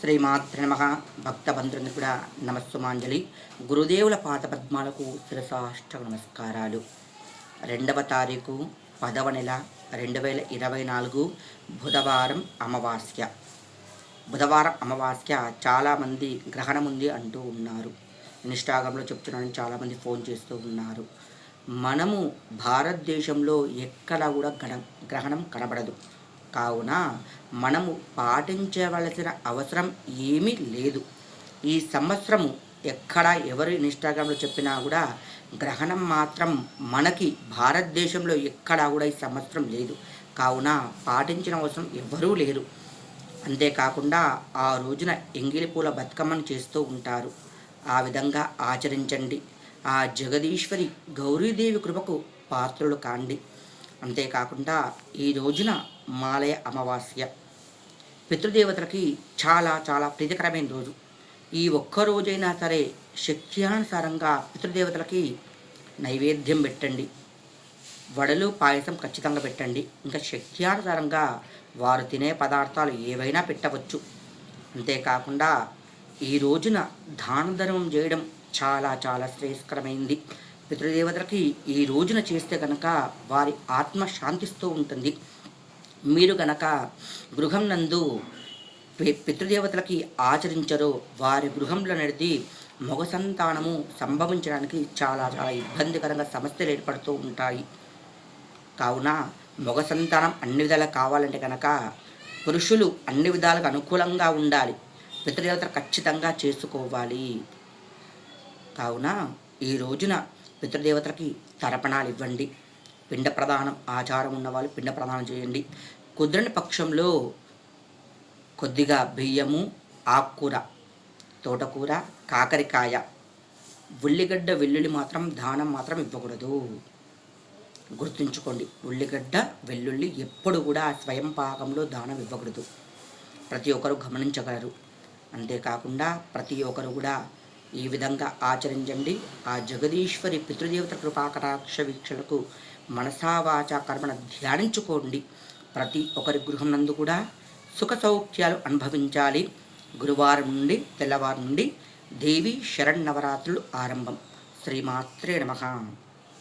శ్రీమాత్ర నమ. భక్తబంధుని కూడా నమస్సుమాంజలి. గురుదేవుల పాదపద్మాలకు శిరసాష్ట నమస్కారాలు. రెండవ తారీఖు పదవ నెల రెండు వేల ఇరవై నాలుగు బుధవారం అమావాస్య. బుధవారం అమావాస్య చాలామంది గ్రహణం ఉంది అంటూ ఉన్నారు. ఇన్స్టాగ్రామ్లో చెప్తున్నానని చాలామంది ఫోన్ చేస్తూ ఉన్నారు. మనము భారతదేశంలో ఎక్కడ కూడా గణ గ్రహణం కనబడదు. కావున మనము పాటించవలసిన అవసరం ఏమీ లేదు. ఈ సంవత్సరము ఎక్కడ ఎవరు ఇన్స్టాగ్రామ్లో చెప్పినా కూడా గ్రహణం మాత్రం మనకి భారతదేశంలో ఎక్కడా కూడా ఈ సంవత్సరం లేదు. కావున పాటించిన అవసరం ఎవ్వరూ లేరు. అంతేకాకుండా ఆ రోజున ఎంగిలి పూల బతుకమ్మను చేస్తూ ఉంటారు. ఆ విధంగా ఆచరించండి. ఆ జగదీశ్వరి గౌరీదేవి కృపకు పాత్రులు కాండి. అంతేకాకుండా ఈ రోజున మాలయ అమావాస్య. పితృదేవతలకి చాలా చాలా ప్రీతికరమైన రోజు. ఈ ఒక్క రోజైనా సరే శక్త్యానుసారంగా పితృదేవతలకి నైవేద్యం పెట్టండి. వడలు పాయసం ఖచ్చితంగా పెట్టండి. ఇంకా శక్త్యానుసారంగా వారు తినే పదార్థాలు ఏవైనా పెట్టవచ్చు. అంతేకాకుండా ఈ రోజున దాన ధర్మం చేయడం చాలా చాలా శ్రేయస్కరమైంది. పితృదేవతలకి ఈ రోజున చేస్తే కనుక వారి ఆత్మ శాంతిస్తూ ఉంటుంది. మీరు గనక గృహం నందు పితృదేవతలకి ఆచరించరో వారి గృహంలో నడిది మగ సంతానము సంభవించడానికి చాలా చాలా ఇబ్బందికరంగా సమస్యలు ఏర్పడుతూ ఉంటాయి. కావున మగ సంతానం అన్ని విధాలుగా కావాలంటే కనుక పురుషులు అన్ని విధాలుగా అనుకూలంగా ఉండాలి. పితృదేవతలు ఖచ్చితంగా చేసుకోవాలి. కావున ఈ రోజున పితృదేవతలకి తర్పణాలు ఇవ్వండి పిండ ప్రదానం ఆచారం ఉన్నవాళ్ళు పిండ ప్రదానం చేయండి. కుదరని పక్షంలో కొద్దిగా బియ్యము ఆకుకూర తోటకూర కాకరకాయ ఉల్లిగడ్డ వెల్లుల్లి మాత్రం దానం మాత్రం ఇవ్వకూడదు. గుర్తుంచుకోండి ఉల్లిగడ్డ వెల్లుల్లి ఎప్పుడు కూడా స్వయం పాకంలో దానం ఇవ్వకూడదు. ప్రతి ఒక్కరు గమనించగలరు. అంతేకాకుండా ప్రతి ఒక్కరు కూడా ఈ విధంగా ఆచరించండి ఆ జగదీశ్వరి పితృదేవత కృపాకటాక్ష వీక్షలకు మనసావాచ కర్మను ధ్యానించుకోండి. ప్రతి ఒక్కరి గృహం నందు కూడా సుఖ సౌఖ్యాలు అనుభవించాలి. గురువారం నుండి తెల్లవారు నుండి దేవి శరణ్ నవరాత్రులు ఆరంభం. శ్రీమాత్రే నమ.